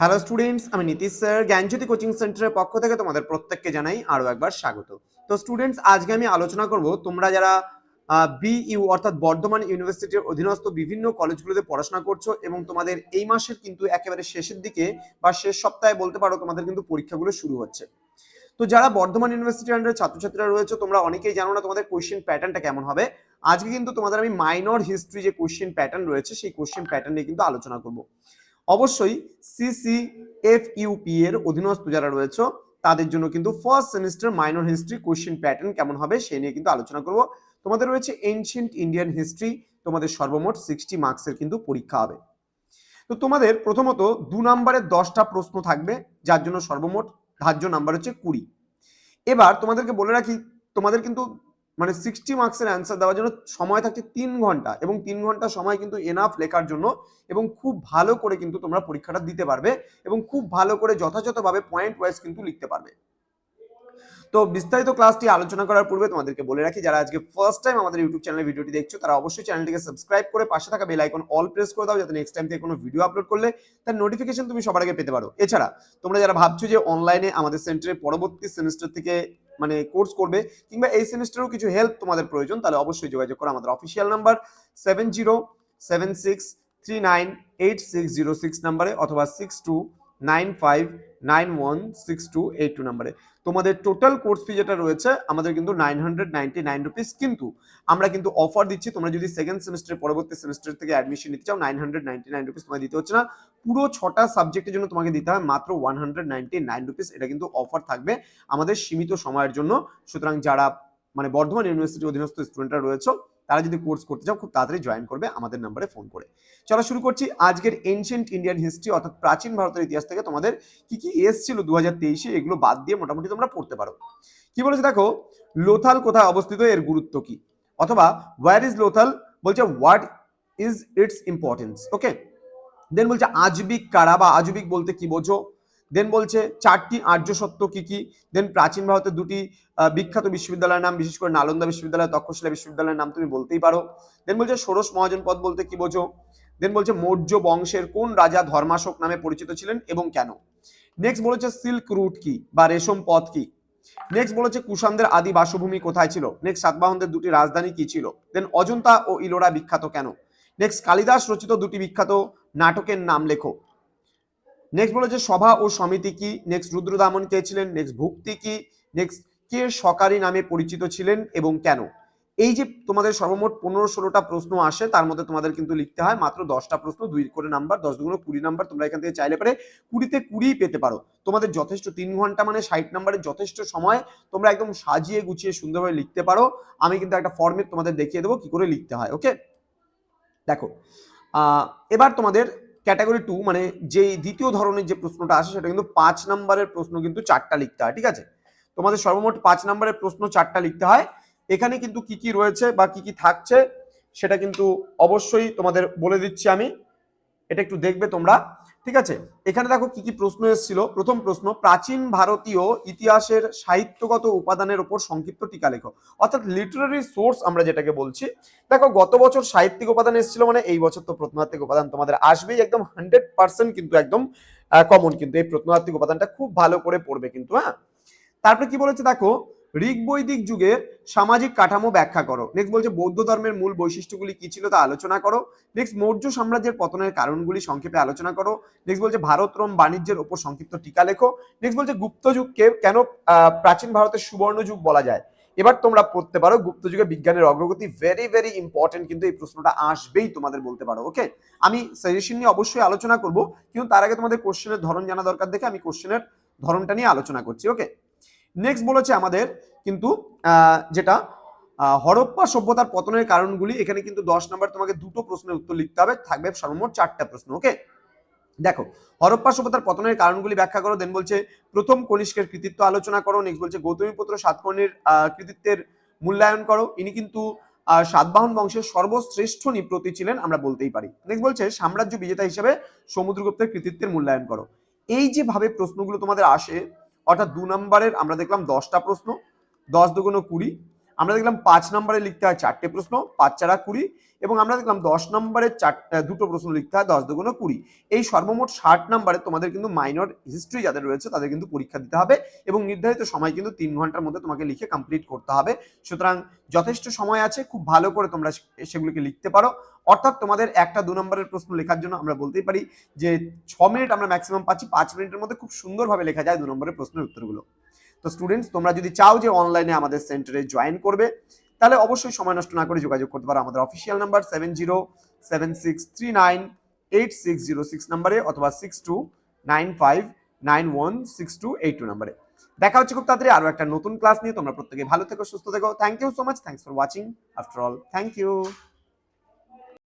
Hello students আমি Nitish sir, জ্ঞানজ্যোতি coaching সেন্টারের পক্ষ থেকে তোমাদের প্রত্যেককে জানাই আরও একবার স্বাগত। তো স্টুডেন্টস আজকে আমি আলোচনা করব তোমরা যারা বিইউ অর্থাৎ বর্ধমান ইউনিভার্সিটির অধীনস্থ বিভিন্ন কলেজগুলোতে পড়াশোনা করছ এবং তোমাদের এই মাসের কিন্তু একেবারে শেষের দিকে বা শেষ সপ্তাহে বলতে পারো তোমাদের কিন্তু পরীক্ষাগুলো শুরু হচ্ছে। তো যারা বর্ধমান ইউনিভার্সিটির আন্ডারে ছাত্রছাত্রীরা রয়েছে, তোমরা অনেকেই জানো না তোমাদের কোশ্চেন প্যাটার্নটা কেমন হবে। আজকে কিন্তু তোমাদের আমি মাইনর হিস্ট্রি যে কোশ্চেন প্যাটার্ন রয়েছে, সেই কোশ্চেন প্যাটার্ন নিয়ে কিন্তু আলোচনা করব। অবশ্যই সিসি এফ ইউপি এর অধীনস্থ যারা রয়েছে, তাদের জন্য কিন্তু first semester minor history question pattern কেমন হবে সে নিয়ে কিন্তু আলোচনা করব। তোমাদের রয়েছে এনশিয়েন্ট ইন্ডিয়ান হিস্ট্রি তোমাদের সর্বমোট সিক্সটি মার্কসের কিন্তু পরীক্ষা হবে। তো তোমাদের প্রথমত দু নম্বরের দশটা প্রশ্ন থাকবে, যার জন্য সর্বমোট ধার্য নাম্বার হচ্ছে কুড়ি। এবার তোমাদেরকে বলে রাখি, তোমাদের কিন্তু মানে সিক্সটি মার্কসের অ্যান্সার দেওয়ার জন্য সময় থাকছে তিন ঘণ্টা এবং তিন ঘণ্টা সময় কিন্তু এনাফ লেখার জন্য এবং খুব ভালো করে কিন্তু তোমরা পরীক্ষাটা দিতে পারবে এবং খুব ভালো করে যথাযথভাবে পয়েন্ট ওয়াইজ কিন্তু লিখতে পারবে। তো বিস্তারিত ক্লাসটি আলোচনা করার পূর্বে তোমাদেরকে বলে রাখি, যারা আজকে ফার্স্ট টাইম আমাদের ইউটিউব চ্যানেলে ভিডিওটি দেখছ, তারা অবশ্যই চ্যানেলটিকে সাবস্ক্রাইব করে পাশে থাকা বেল আইকন অল প্রেস করে দাও, যাতে নেক্সট টাইম থেকে কোনো ভিডিও আপলোড করলে তার নোটিফিকেশন তুমি সবার আগে পেতে পারো। এছাড়া তোমরা যারা ভাবছ যে অনলাইনে আমাদের সেন্টারে পরবর্তী সেমিস্টার থেকে মানে কোর্স করবে কিংবা এই সেমিস্টারেও কিছু হেল্প তোমাদের প্রয়োজন, তাহলে অবশ্যই যোগাযোগ করো আমাদের official number seven zero seven six three nine eight six zero six নাম্বারে অথবা six two nine five nine one six two eight two নাম্বারে। তোমাদের টোটাল কোর্স ফি যেটা রয়েছে, আমাদের কিন্তু nine hundred ninety nine rupees কিন্তু আমরা কিন্তু অফার দিচ্ছি। তোমরা যদি সেকেন্ড সেমিস্টারের পরবর্তী সেমিস্টার থেকে অ্যাডমিশন নিতে চাও nine hundred ninety nine rupees তোমাকে দিতে হচ্ছে না। পুরো ছটা সাবজেক্টের জন্য তোমাকে দিতে হয় মাত্র one hundred ninety nine rupees এটা কিন্তু অফার থাকবে আমাদের সীমিত সময়ের জন্য। সুতরাং যারা মানে বর্ধমান ইউনিভার্সিটির অধীনস্থ স্টুডেন্টরা রয়েছে তারা যদি কোর্স করতে চাও, খুব তাড়াতাড়ি জয়েন করবে আমাদের নাম্বারে ফোন করে। চলো শুরু করছি আজকের এনশিয়েন্ট ইন্ডিয়ান হিস্ট্রি অর্থাৎ প্রাচীন ভারতের ইতিহাস থেকে তোমাদের কি কি এসছিল দু হাজার তেইশে, এগুলো বাদ দিয়ে মোটামুটি তোমরা পড়তে পারো। কি বলেছে দেখো? লোথাল কোথায় অবস্থিত, এর গুরুত্ব কি? অথবা ওয়ার ইজ লোথাল বলছে what is its importance okay then বলছে, আজবিক কারা বা আজবিক বলতে কি বোঝো? দেন বলছে চারটি আর্য সত্য কি কি? দেন প্রাচীন ভারতের দুটি বিখ্যাত বিশ্ববিদ্যালয়ের নাম, বিশেষ করে নালন্দা বিশ্ববিদ্যালয়, তক্ষশিলা বিশ্ববিদ্যালয়ের নাম তুমি বলতেই পারো। দেন বলছে ষোড়শ মহাজন পদ বলতে কি বোঝো? দেন বলছে মৌর্য বংশের কোন রাজা ধর্মাশোক নামে পরিচিত ছিলেন এবং কেন? নেক্সট বলেছে সিল্ক রুট কি বা রেশম পথ কি? নেক্সট বলেছে কুষাণদের আদি বাসভূমি কোথায় ছিল? নেক্সট সাতবাহনদের দুটি রাজধানী কি ছিল? দেন অজন্তা ও ইলোরা বিখ্যাত কেন? নেক্সট কালিদাস রচিত দুটি বিখ্যাত নাটকের নাম লেখো। নেক্সট বলেছে সভা ও সমিতি কি? নেক্সট রুদ্রদামন কে ছিলেন? নেক্সট ভুক্তি কি? নেক্সট কে সকারি নামে পরিচিত ছিলেন এবং কেন? এই যে তোমাদের সর্বমোট পনেরো ষোলোটা প্রশ্ন আসে, তার মধ্যে তোমাদের কিন্তু লিখতে হয়। মাত্র দশটা প্রশ্ন, দুই করে নাম্বার, দশ দুগুলো কুড়ি নাম্বার, তোমরা এখান থেকে চাইলে পারে কুড়িতে কুড়ি পেতে পারো। তোমাদের যথেষ্ট, তিন ঘণ্টা মানে ষাট নাম্বারের যথেষ্ট সময় তোমরা একদম সাজিয়ে গুছিয়ে সুন্দরভাবে লিখতে পারো। আমি কিন্তু একটা ফর্মেট তোমাদের দেখিয়ে দেবো, কি করে লিখতে হয় ওকে দেখো এবার তোমাদের ক্যাটাগরি টু মানে যে দ্বিতীয় ধরনের যে প্রশ্নটা আসে সেটা কিন্তু পাঁচ নাম্বারের প্রশ্ন কিন্তু চারটা লিখতে হয়, ঠিক আছে? তোমাদের সর্বমোট পাঁচ নাম্বারের প্রশ্ন চারটা লিখতে হয়। এখানে কিন্তু কি কি রয়েছে বা কি কি থাকছে সেটা কিন্তু অবশ্যই তোমাদের বলে দিচ্ছি আমি। এটা একটু দেখবে তোমরা, ঠিক আছে? এখানে দেখো কি কি প্রশ্ন এসেছিল। প্রথম প্রশ্ন, প্রাচীন ভারতীয় ইতিহাসের সাহিত্যগত উপাদানের উপর সংক্ষিপ্ত টিকা লেখো। অর্থাৎ লিটারারি সোর্স আমরা যেটাকে বলছি, দেখো গত বছর সাহিত্যিক উপাদান এসেছিল মানে এই বছর তো প্রত্নতাত্ত্বিক উপাদান তোমাদের আসবেই একদম হান্ড্রেড পার্সেন্ট কিন্তু একদম কমন কিন্তু। এই প্রত্নতাত্ত্বিক উপাদানটা খুব ভালো করে পড়বে কিন্তু হ্যাঁ? তারপরে কি বলেছে দেখো ঋগ বৈদিক যুগের সামাজিক কাঠামো ব্যাখ্যা করো। নেক্সট বলছে বৌদ্ধ ধর্মের মূল বৈশিষ্ট্যগুলি কি ছিল তা আলোচনা করো। নেক্সট মৌর্য সাম্রাজ্যের পতনের কারণগুলি সংক্ষেপে আলোচনা করো। নেক্সট বলছে ভারত রোম বাণিজ্যের উপর সংক্ষিপ্ত টিকা লেখো। নেক্সট বলছে গুপ্ত যুগকে কেন প্রাচীন ভারতের সুবর্ণ যুগ বলা যায়? এবার তোমরা পড়তে পারো গুপ্ত যুগে বিজ্ঞানের অগ্রগতি ভেরি ভেরি ইম্পর্টেন্ট কিন্তু এই প্রশ্নটা আসবেই তোমাদের বলতে পারো ওকে আমি সাজেশন নিয়ে অবশ্যই আলোচনা করব, কিন্তু তার আগে তোমাদের কোশ্চেনের ধরন জানা দরকার দেখে আমি কোশ্চেনের ধরনটা নিয়ে আলোচনা করছি ওকে নেক্সট বলেছে আমাদের কিন্তু যেটা হরপ্পা সভ্যতার পতনের কারণগুলি, এখানে কিন্তু দশ নম্বর তোমাকে দুটো প্রশ্নের উত্তর লিখতে হবে, থাকবে সর্বমোট চারটা প্রশ্ন ওকে দেখো, হরপ্পা সভ্যতার পতনের কারণগুলি ব্যাখ্যা করো দেন বলছে, প্রথম কনিষ্কের কৃতিত্ব আলোচনা করো নেক্সট বলছে গৌতমীপুত্র সাতকর্ণীর কৃতিত্বের মূল্যায়ন করো, ইনি কিন্তু সাতবাহন বংশের সর্বশ্রেষ্ঠ নিপ্রতি ছিলেন, আমরা বলতেই পারি। নেক্সট বলছে, সাম্রাজ্য বিজেতা হিসেবে সমুদ্রগুপ্তের কৃতিত্বের মূল্যায়ন করো। এই যে ভাবে প্রশ্নগুলো তোমাদের আসে অর্থাৎ দু নম্বরের আমরা দেখলাম দশটা প্রশ্ন দশ দুগুণ কুড়ি আমরা দেখলাম পাঁচ নম্বরে লিখতে হয় চারটে প্রশ্ন, পাঁচ চারা কুড়ি, এবং আমরা দেখলাম দশ নম্বরে চারটা দুটো প্রশ্ন লিখতে হয় দশ দুগুণ কুড়ি। এই সর্বমোট ষাট নম্বরে তোমাদের কিন্তু মাইনর হিস্ট্রি যাদের রয়েছে তাদের কিন্তু পরীক্ষা দিতে হবে, এবং নির্ধারিত সময় কিন্তু তিন ঘণ্টার মধ্যে তোমাকে লিখে কমপ্লিট করতে হবে। সুতরাং যথেষ্ট সময় আছে, খুব ভালো করে তোমরা সেগুলোকে লিখতে পারো। অর্থাৎ তোমাদের একটা দু নম্বরের প্রশ্ন লেখার জন্য আমরা বলতেই পারি যে ছ মিনিট আমরা ম্যাক্সিমাম পাচ্ছি, পাঁচ মিনিটের মধ্যে খুব সুন্দরভাবে লেখা যায় দু নম্বরের প্রশ্নের উত্তরগুলো। তো স্টুডেন্টস তোমরা যদি চাও যে অনলাইনে আমাদের সেন্টারে জয়েন করবে, তাহলে অবশ্যই সময় নষ্ট না করে যোগাযোগ করতে পারো আমাদের official number seven zero seven six three nine eight six zero six নাম্বারে অথবা six two nine five nine one six two eight two নাম্বারে দেখা হচ্ছে খুব তাড়াতাড়ি আরও একটা নতুন ক্লাস নিয়ে। তোমরা প্রত্যেকে ভালো থেকো, সুস্থ থেকো। Thank you so much thanks for watching after all thank you